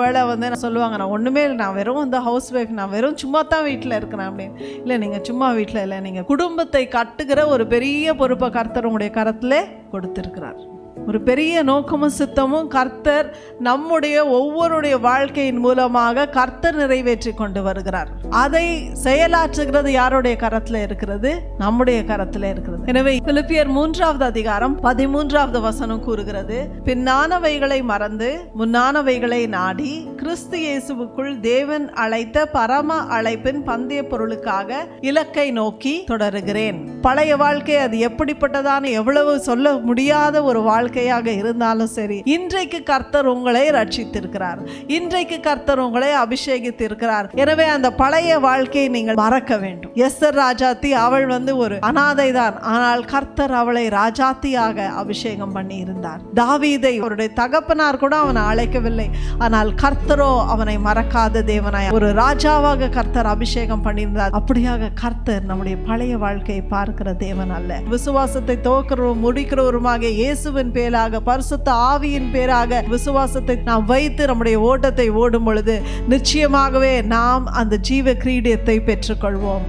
ஒருவேளை வந்து நான் சொல்லுவாங்க நான் ஒன்றுமே இல்லை நான் வெறும் வந்து ஹவுஸ் ஒய்ஃப் நான் வெறும் சும்மா தான் வீட்டில் இருக்கிறேன் அப்படின்னு. இல்லை நீங்கள் சும்மா வீட்டில் இல்லை நீங்கள் குடும்பத்தை கட்டுகிற ஒரு பெரிய பொறுப்பை கர்த்தர் உங்களுடைய கரத்தில் கொடுத்துருக்கிறார். ஒரு பெரிய நோக்கமும் சித்தமும் கர்த்தர் நம்முடைய ஒவ்வொருடைய வாழ்க்கையின் மூலமாக கர்த்தர் நிறைவேற்றி கொண்டு வருகிறார். அதை செயலாற்றுகிறது யாருடைய கரத்தில் இருக்கிறது? நம்முடைய கரத்தில் இருக்கிறது. எனவே பிலிப்பியர் மூன்றாவது அதிகாரம் பதிமூன்றாவது வசனம் கூறுகிறது பின்னானவைகளை மறந்து முன்னானவைகளை நாடி கிறிஸ்து இயேசுவுக்குள் தேவன் அழைத்த பரம அழைப்பின் பந்தய பொருளுக்காக இலக்கை நோக்கி தொடருகிறேன். பழைய வாழ்க்கை அது எப்படிப்பட்டதான எவ்வளவு சொல்ல முடியாத ஒரு வாழ்க்கை. வாழ்க்கையாக இருந்தாலும் சரி இன்றைக்கு கர்த்தர் உங்களை ரட்சித்திருக்கிறார். இன்றைக்கு கர்த்தர் உங்களை அபிஷேகித்திருக்கிறார். எனவே அந்த பழைய வாழ்க்கையை நீங்கள் மறக்க வேண்டும். எஸ்தர் ராஜாத்தி அவள் வந்து ஒரு அனாதை தான் ஆனால் கர்த்தர் அவளை ராஜாத்தியாக அபிஷேகம் பண்ணி இருந்தார் தாவீதை அவருடைய தகப்பனார் கூட அவனை அழைக்கவில்லை. ஆனால் கர்த்தரோ அவனை மறக்காத தேவனாய் ஒரு ராஜாவாக கர்த்தர் அபிஷேகம் பண்ணியிருந்தார். அப்படியாக கர்த்தர் நம்முடைய பழைய வாழ்க்கையை பார்க்கிற தேவன் அல்ல. விசுவாசத்தை துவக்கிறவரும் முடிக்கிறவருமாக இயேசுவின் பேராக பரிசுத்த ஆவியின் பேராக விசுவாசத்தை நாம் வைத்து நம்முடைய ஓட்டத்தை ஓடும் பொழுது நிச்சயமாகவே நாம் அந்த ஜீவ கிரீடியத்தை பெற்றுக்கொள்வோம்.